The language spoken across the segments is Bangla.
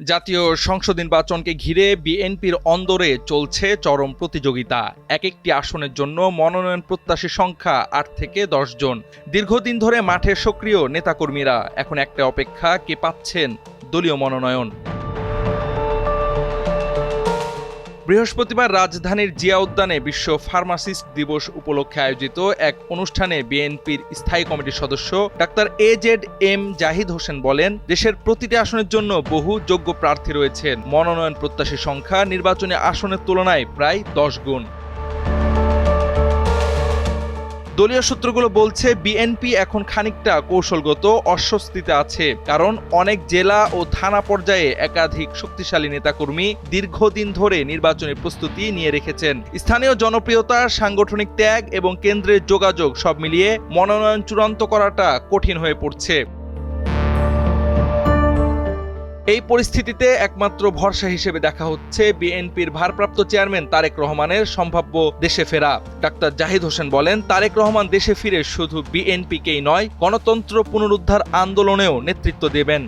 জাতীয় সংসদ নির্বাচনকে ঘিরে বিএনপির অন্দরে চলছে চরম প্রতিযোগিতা। এক একটি আসনের জন্য মনোনয়ন প্রত্যাশী সংখ্যা আট থেকে দশ জন। দীর্ঘদিন ধরে মাঠে সক্রিয় নেতাকর্মীরা। এখন একটা অপেক্ষা কে পাচ্ছেন দলীয় মনোনয়ন। বৃহস্পতিবার রাজধানীর জিয়া উদ্যানে বিশ্ব ফার্মাসিস্ট দিবস উপলক্ষে আয়োজিত এক অনুষ্ঠানে বিএনপির স্থায়ী কমিটির সদস্য doctor A Z M Zahid Hossain বলেন, দেশের প্রতিটি আসনের জন্য বহু যোগ্য প্রার্থী রয়েছেন। মনোনয়ন প্রত্যাশী সংখ্যা নির্বাচনী আসনের তুলনায় প্রায় দশ গুণ। দলীয় সূত্রগুলো বলছে, বিএনপি এখন খানিকটা কৌশলগত অস্বস্তিতে আছে। কারণ অনেক জেলা ও থানা পর্যায়ে একাধিক শক্তিশালী নেতাকর্মী দীর্ঘদিন ধরে নির্বাচনের প্রস্তুতি নিয়ে রেখেছেন। স্থানীয় জনপ্রিয়তা, সাংগঠনিক ত্যাগ এবং কেন্দ্রের যোগাযোগ সব মিলিয়ে মনোনয়ন চূড়ান্ত করাটা কঠিন হয়ে পড়ছে। এই পরিস্থিতিতে একমাত্র ভরসা হিসেবে দেখা হচ্ছে বিএনপির ভারপ্রাপ্ত চেয়ারম্যান তারেক রহমানের সম্ভাব্য দেশে ফেরা। ডাক্তার জাহিদ হোসেন বলেন, তারেক রহমান দেশে ফিরে শুধু বিএনপিকেই নয়, গণতন্ত্র পুনরুদ্ধার আন্দোলনেও নেতৃত্ব দেবেন।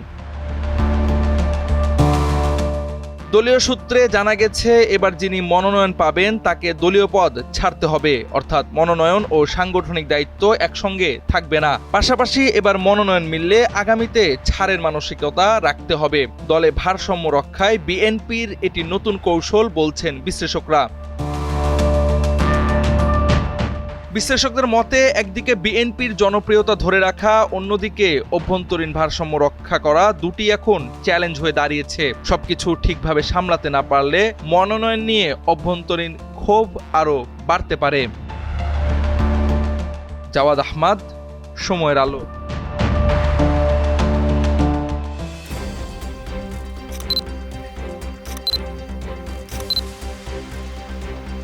দলীয় সূত্রে জানা গেছে, এবার যিনি মনোনয়ন পাবেন, তাকে দলীয় পদ ছাড়তে হবে। অর্থাৎ মনোনয়ন ও সাংগঠনিক দায়িত্ব একসঙ্গে থাকবে না। পাশাপাশি এবার মনোনয়ন মিললে আগামীতে ছাড়ের মানসিকতা রাখতে হবে। দলে ভারসাম্য রক্ষায় বিএনপির এটি নতুন কৌশল বলছেন বিশ্লেষকরা। বিশ্লেষকদের মতে, একদিকে বিএনপির জনপ্রিয়তা ধরে রাখা, অন্যদিকে অভ্যন্তরীণ ভারসাম্য রক্ষা করা দুটি এখন চ্যালেঞ্জ হয়ে দাঁড়িয়েছে। সবকিছু ঠিকভাবে সামলাতে না পারলে মনোনয়ন নিয়ে অভ্যন্তরীণ ক্ষোভ আরও বাড়তে পারে। জাওয়াদ আহমাদ, সময়ের আলো।